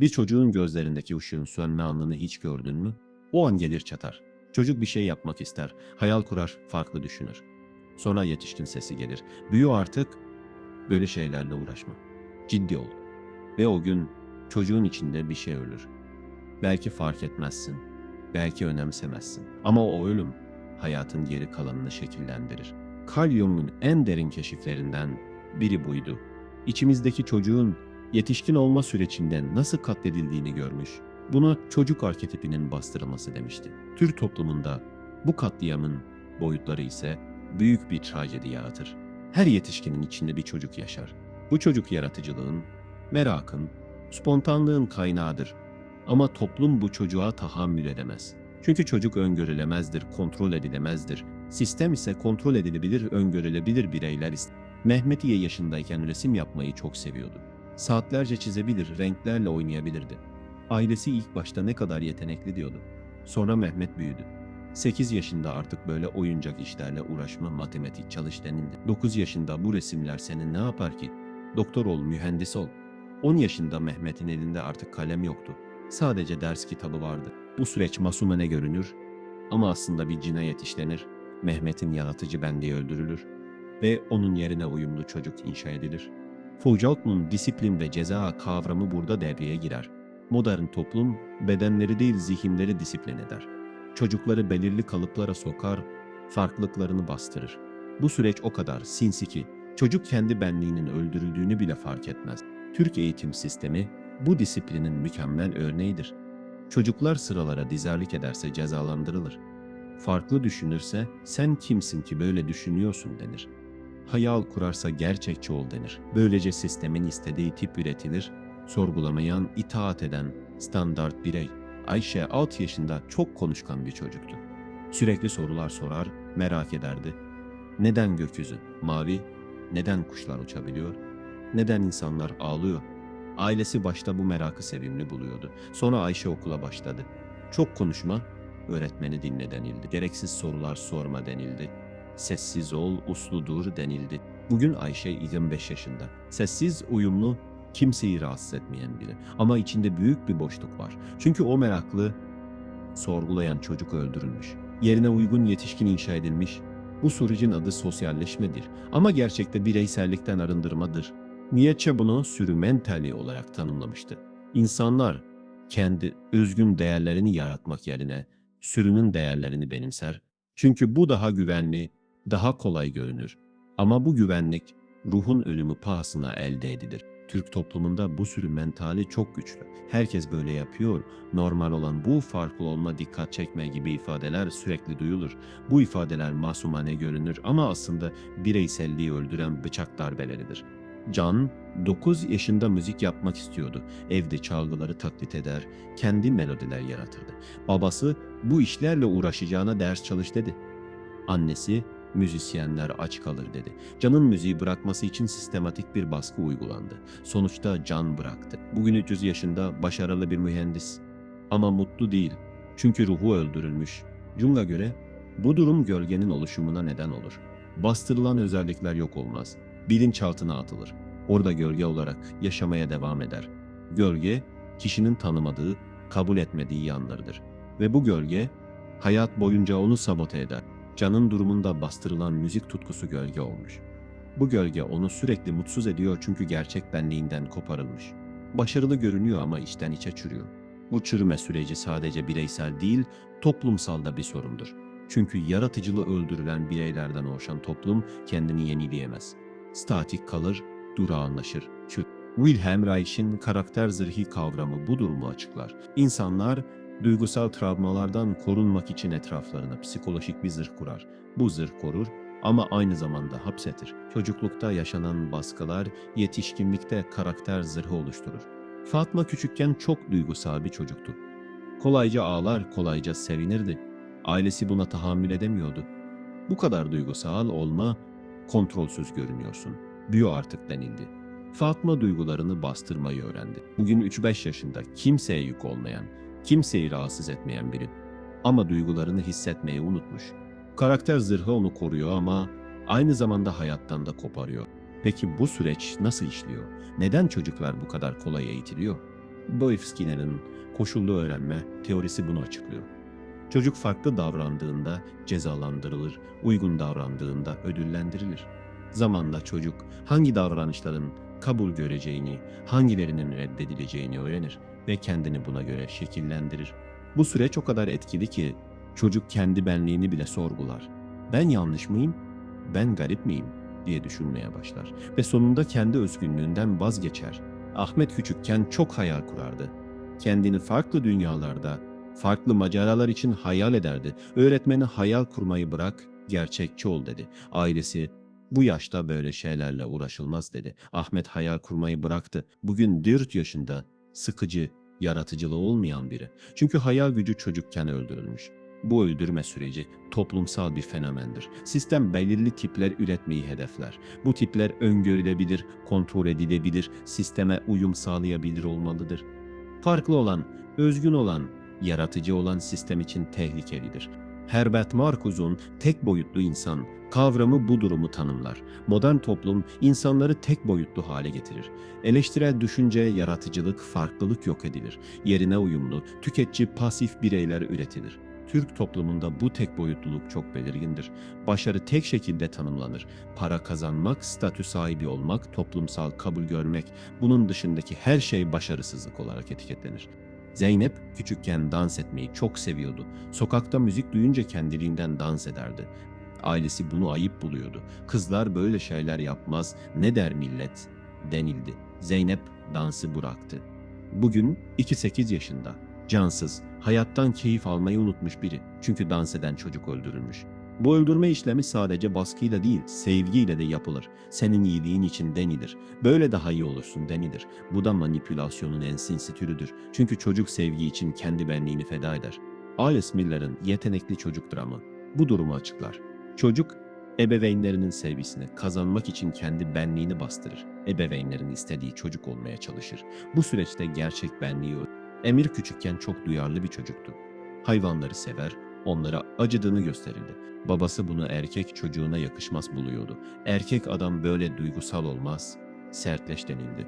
Bir çocuğun gözlerindeki ışığın sönme anını hiç gördün mü? O an gelir çatar. Çocuk bir şey yapmak ister, hayal kurar, farklı düşünür. Sonra yetişkin sesi gelir. Büyü artık, böyle şeylerle uğraşma. Ciddi ol. Ve o gün çocuğun içinde bir şey ölür. Belki fark etmezsin, belki önemsemezsin. Ama o ölüm hayatın geri kalanını şekillendirir. Carl Jung'un en derin keşiflerinden biri buydu. İçimizdeki çocuğun yetişkin olma sürecinde nasıl katledildiğini görmüş. Buna çocuk arketipinin bastırılması demişti. Türk toplumunda bu katliamın boyutları ise büyük bir trajedi yaratır. Her yetişkinin içinde bir çocuk yaşar. Bu çocuk yaratıcılığın, merakın, spontanlığın kaynağıdır. Ama toplum bu çocuğa tahammül edemez. Çünkü çocuk öngörülemezdir, kontrol edilemezdir. Sistem ise kontrol edilebilir, öngörülebilir bireyler ister. Mehmetiye yaşındayken resim yapmayı çok seviyordu. Saatlerce çizebilir, renklerle oynayabilirdi. Ailesi ilk başta ne kadar yetenekli diyordu. Sonra Mehmet büyüdü. 8 yaşında artık böyle oyuncak işlerle uğraşma, matematik çalış denildi. 9 yaşında bu resimler seni ne yapar ki? Doktor ol, mühendis ol. 10 yaşında Mehmet'in elinde artık kalem yoktu. Sadece ders kitabı vardı. Bu süreç masumane görünür ama aslında bir cinayet işlenir. Mehmet'in yaratıcı benliği öldürülür ve onun yerine uyumlu çocuk inşa edilir. Foucault'un disiplin ve ceza kavramı burada devreye girer. Modern toplum bedenleri değil zihinleri disiplin eder. Çocukları belirli kalıplara sokar, farklılıklarını bastırır. Bu süreç o kadar sinsi ki çocuk kendi benliğinin öldürüldüğünü bile fark etmez. Türk eğitim sistemi bu disiplinin mükemmel örneğidir. Çocuklar sıralara dizerlik ederse cezalandırılır. Farklı düşünürse sen kimsin ki böyle düşünüyorsun denir. Hayal kurarsa gerçekçi ol denir. Böylece sistemin istediği tip üretilir, sorgulamayan, itaat eden standart birey. Ayşe 6 yaşında çok konuşkan bir çocuktu. Sürekli sorular sorar, merak ederdi. Neden gökyüzü mavi? Neden kuşlar uçabiliyor? Neden insanlar ağlıyor? Ailesi başta bu merakı sevimli buluyordu. Sonra Ayşe okula başladı. Çok konuşma, öğretmeni dinle denildi. Gereksiz sorular sorma denildi. Sessiz ol, uslu dur denildi. Bugün Ayşe 25 yaşında. Sessiz, uyumlu, kimseyi rahatsız etmeyen biri. Ama içinde büyük bir boşluk var. Çünkü o meraklı, sorgulayan çocuk öldürülmüş. Yerine uygun yetişkin inşa edilmiş. Bu sürecin adı sosyalleşmedir. Ama gerçekte bireysellikten arındırmadır. Nietzsche bunu sürümentali olarak tanımlamıştı. İnsanlar kendi özgün değerlerini yaratmak yerine sürünün değerlerini benimser. Çünkü bu daha güvenli, daha kolay görünür. Ama bu güvenlik ruhun ölümü pahasına elde edilir. Türk toplumunda bu sürü mentali çok güçlü. Herkes böyle yapıyor. Normal olan bu farklı olma, dikkat çekme gibi ifadeler sürekli duyulur. Bu ifadeler masumane görünür ama aslında bireyselliği öldüren bıçak darbeleridir. Can 9 yaşında müzik yapmak istiyordu. Evde çalgıları taklit eder, kendi melodiler yaratırdı. Babası bu işlerle uğraşacağına ders çalış dedi. Annesi müzisyenler aç kalır dedi. Can'ın müziği bırakması için sistematik bir baskı uygulandı. Sonuçta Can bıraktı. Bugün 300 yaşında başarılı bir mühendis. Ama mutlu değil. Çünkü ruhu öldürülmüş. Jung'a göre bu durum gölgenin oluşumuna neden olur. Bastırılan özellikler yok olmaz. Bilinçaltına atılır. Orada gölge olarak yaşamaya devam eder. Gölge, kişinin tanımadığı, kabul etmediği yanlarıdır. Ve bu gölge, hayat boyunca onu sabote eder. Can'ın durumunda bastırılan müzik tutkusu gölge olmuş. Bu gölge onu sürekli mutsuz ediyor çünkü gerçek benliğinden koparılmış. Başarılı görünüyor ama içten içe çürüyor. Bu çürüme süreci sadece bireysel değil, toplumsal da bir sorundur. Çünkü yaratıcılığı öldürülen bireylerden oluşan toplum kendini yenileyemez. Statik kalır, durağanlaşır, çür. Wilhelm Reich'in karakter zırhı kavramı bu durumu açıklar. İnsanlar duygusal travmalardan korunmak için etraflarına psikolojik bir zırh kurar. Bu zırh korur ama aynı zamanda hapsetir. Çocuklukta yaşanan baskılar yetişkinlikte karakter zırhı oluşturur. Fatma küçükken çok duygusal bir çocuktu. Kolayca ağlar, kolayca sevinirdi. Ailesi buna tahammül edemiyordu. Bu kadar duygusal olma, kontrolsüz görünüyorsun. Büyü artık denildi. Fatma duygularını bastırmayı öğrendi. Bugün 3-5 yaşında kimseye yük olmayan, kimseyi rahatsız etmeyen biri. Ama duygularını hissetmeyi unutmuş. Karakter zırhı onu koruyor ama aynı zamanda hayattan da koparıyor. Peki bu süreç nasıl işliyor? Neden çocuklar bu kadar kolay eğitiliyor? Boyfskinner'in koşullu öğrenme teorisi bunu açıklıyor. Çocuk farklı davrandığında cezalandırılır, uygun davrandığında ödüllendirilir. Zamanla çocuk hangi davranışların kabul göreceğini, hangilerinin reddedileceğini öğrenir ve kendini buna göre şekillendirir. Bu süreç o kadar etkili ki çocuk kendi benliğini bile sorgular. Ben yanlış mıyım? Ben garip miyim? diye düşünmeye başlar ve sonunda kendi özgünlüğünden vazgeçer. Ahmet küçükken çok hayal kurardı. Kendini farklı dünyalarda, farklı maceralar için hayal ederdi. Öğretmeni hayal kurmayı bırak, gerçekçi ol dedi. Ailesi bu yaşta böyle şeylerle uğraşılmaz dedi. Ahmet hayal kurmayı bıraktı. Bugün 4 yaşında sıkıcı, yaratıcılığı olmayan biri. Çünkü hayal gücü çocukken öldürülmüş. Bu öldürme süreci toplumsal bir fenomendir. Sistem belirli tipler üretmeyi hedefler. Bu tipler öngörülebilir, kontrol edilebilir, sisteme uyum sağlayabilir olmalıdır. Farklı olan, özgün olan, yaratıcı olan sistem için tehlikelidir. Herbert Marcuse'un tek boyutlu insan kavramı bu durumu tanımlar. Modern toplum insanları tek boyutlu hale getirir. Eleştirel düşünce, yaratıcılık, farklılık yok edilir. Yerine uyumlu, tüketici, pasif bireyler üretilir. Türk toplumunda bu tek boyutluluk çok belirgindir. Başarı tek şekilde tanımlanır. Para kazanmak, statü sahibi olmak, toplumsal kabul görmek, bunun dışındaki her şey başarısızlık olarak etiketlenir. Zeynep küçükken dans etmeyi çok seviyordu. Sokakta müzik duyunca kendiliğinden dans ederdi. Ailesi bunu ayıp buluyordu. Kızlar böyle şeyler yapmaz, ne der millet denildi. Zeynep dansı bıraktı. Bugün 2-8 yaşında. Cansız, hayattan keyif almayı unutmuş biri. Çünkü dans eden çocuk öldürülmüş. Bu öldürme işlemi sadece baskıyla değil, sevgiyle de yapılır. Senin iyiliğin için denilir. Böyle daha iyi olursun denilir. Bu da manipülasyonun en sinsi türüdür. Çünkü çocuk sevgi için kendi benliğini feda eder. Alice Miller'ın Yetenekli Çocuk dramı bu durumu açıklar. Çocuk ebeveynlerinin sevgisini kazanmak için kendi benliğini bastırır. Ebeveynlerin istediği çocuk olmaya çalışır. Bu süreçte gerçek benliği. Emir küçükken çok duyarlı bir çocuktu. Hayvanları sever, onlara acıdığını gösterirdi. Babası bunu erkek çocuğuna yakışmaz buluyordu. Erkek adam böyle duygusal olmaz, sertleş denildi.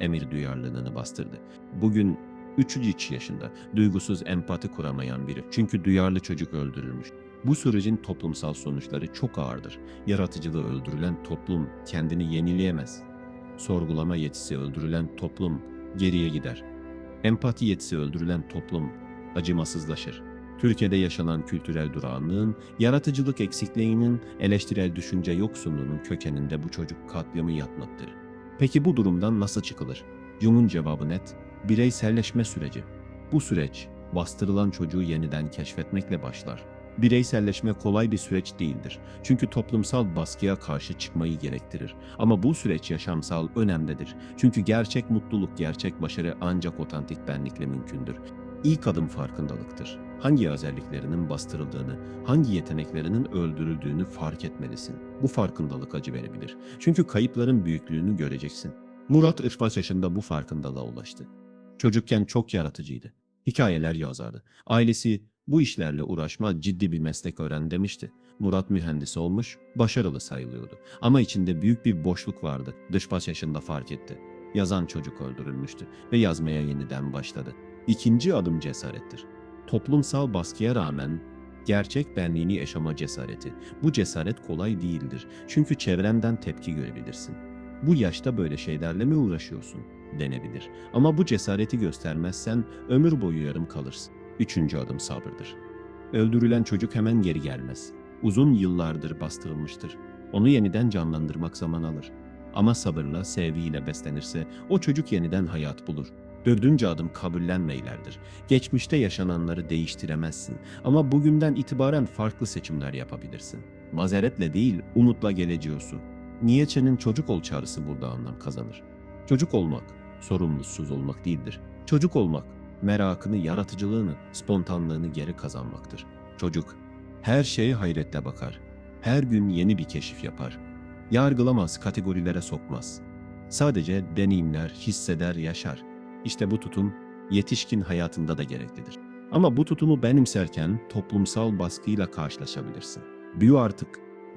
Emir duyarlılığını bastırdı. Bugün 3 yaşında, duygusuz empati kuramayan biri. Çünkü duyarlı çocuk öldürülmüş. Bu sürecin toplumsal sonuçları çok ağırdır. Yaratıcılığı öldürülen toplum kendini yenileyemez. Sorgulama yetisi öldürülen toplum geriye gider. Empati yetisi öldürülen toplum acımasızlaşır. Türkiye'de yaşanan kültürel durağanlığın, yaratıcılık eksikliğinin, eleştirel düşünce yoksunluğunun kökeninde bu çocuk katliamı yatmaktır. Peki bu durumdan nasıl çıkılır? Jung'un cevabı net, bireyselleşme süreci. Bu süreç, bastırılan çocuğu yeniden keşfetmekle başlar. Bireyselleşme kolay bir süreç değildir. Çünkü toplumsal baskıya karşı çıkmayı gerektirir. Ama bu süreç yaşamsal önemlidir. Çünkü gerçek mutluluk, gerçek başarı ancak otantik benlikle mümkündür. İlk adım farkındalıktır. Hangi özelliklerinin bastırıldığını, hangi yeteneklerinin öldürüldüğünü fark etmelisin. Bu farkındalık acı verebilir. Çünkü kayıpların büyüklüğünü göreceksin. Murat Irfas yaşında bu farkındalığa ulaştı. Çocukken çok yaratıcıydı. Hikayeler yazardı. Ailesi bu işlerle uğraşma ciddi bir meslek öğren demişti. Murat mühendis olmuş, başarılı sayılıyordu. Ama içinde büyük bir boşluk vardı. Dışbaş yaşında fark etti. Yazan çocuk öldürülmüştü ve yazmaya yeniden başladı. İkinci adım cesarettir. Toplumsal baskıya rağmen gerçek benliğini yaşama cesareti. Bu cesaret kolay değildir. Çünkü çevrenden tepki görebilirsin. Bu yaşta böyle şeylerle mi uğraşıyorsun? denebilir. Ama bu cesareti göstermezsen ömür boyu yarım kalırsın. Üçüncü adım sabırdır. Öldürülen çocuk hemen geri gelmez. Uzun yıllardır bastırılmıştır. Onu yeniden canlandırmak zaman alır. Ama sabırla, sevgiyle beslenirse o çocuk yeniden hayat bulur. Dördüncü adım kabullenmeylerdir. Geçmişte yaşananları değiştiremezsin ama bugünden itibaren farklı seçimler yapabilirsin. Mazeretle değil, umutla geleceğiyorsun. Nietzsche'nin çocuk ol çağrısı burada anlam kazanır. Çocuk olmak, sorumlusuz olmak değildir. Çocuk olmak, merakını, yaratıcılığını, spontanlığını geri kazanmaktır. Çocuk, her şeye hayretle bakar. Her gün yeni bir keşif yapar. Yargılamaz, kategorilere sokmaz. Sadece deneyimler, hisseder, yaşar. İşte bu tutum yetişkin hayatında da gereklidir. Ama bu tutumu benimserken toplumsal baskıyla karşılaşabilirsin. Büyü artık,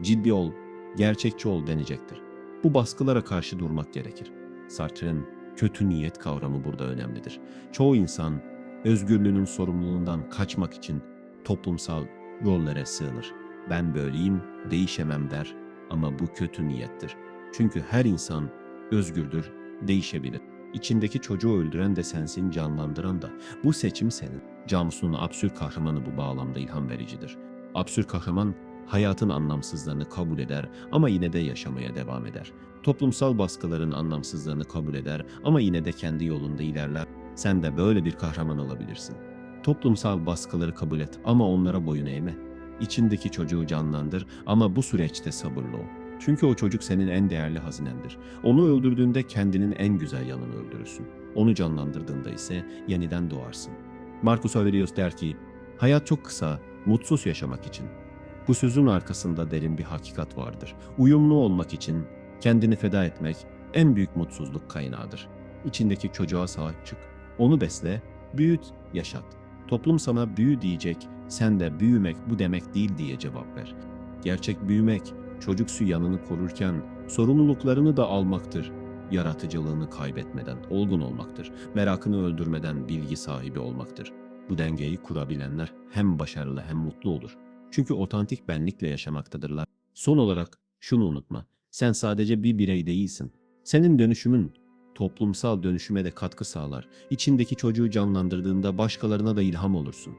ciddi ol, gerçekçi ol denecektir. Bu baskılara karşı durmak gerekir. Sartre'nin Kötü niyet kavramı burada önemlidir. Çoğu insan özgürlüğünün sorumluluğundan kaçmak için toplumsal rollere sığınır. Ben böyleyim, değişemem der ama bu kötü niyettir. Çünkü her insan özgürdür, değişebilir. İçindeki çocuğu öldüren de sensin, canlandıran da. Bu seçim senin. Camus'un absürt kahramanı bu bağlamda ilham vericidir. Absürt kahraman hayatın anlamsızlarını kabul eder ama yine de yaşamaya devam eder. Toplumsal baskıların anlamsızlığını kabul eder ama yine de kendi yolunda ilerler. Sen de böyle bir kahraman olabilirsin. Toplumsal baskıları kabul et ama onlara boyun eğme. İçindeki çocuğu canlandır ama bu süreçte sabırlı ol. Çünkü o çocuk senin en değerli hazinendir. Onu öldürdüğünde kendinin en güzel yanını öldürürsün. Onu canlandırdığında ise yeniden doğarsın. Marcus Aurelius der ki, hayat çok kısa, mutsuz yaşamak için. Bu sözün arkasında derin bir hakikat vardır. Uyumlu olmak için kendini feda etmek en büyük mutsuzluk kaynağıdır. İçindeki çocuğa sahip çık. Onu besle, büyüt, yaşat. Toplum sana büyü diyecek, sen de büyümek bu demek değil diye cevap ver. Gerçek büyümek, çocuksu yanını korurken sorumluluklarını da almaktır. Yaratıcılığını kaybetmeden olgun olmaktır. Merakını öldürmeden bilgi sahibi olmaktır. Bu dengeyi kurabilenler hem başarılı hem mutlu olur. Çünkü otantik benlikle yaşamaktadırlar. Son olarak şunu unutma. Sen sadece bir birey değilsin. Senin dönüşümün toplumsal dönüşüme de katkı sağlar. İçindeki çocuğu canlandırdığında başkalarına da ilham olursun.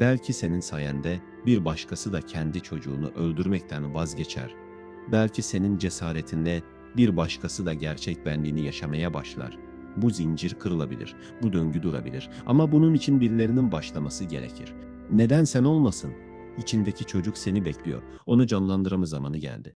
Belki senin sayende bir başkası da kendi çocuğunu öldürmekten vazgeçer. Belki senin cesaretinle bir başkası da gerçek benliğini yaşamaya başlar. Bu zincir kırılabilir, bu döngü durabilir ama bunun için birilerinin başlaması gerekir. Neden sen olmasın? İçindeki çocuk seni bekliyor. Onu canlandırma zamanı geldi.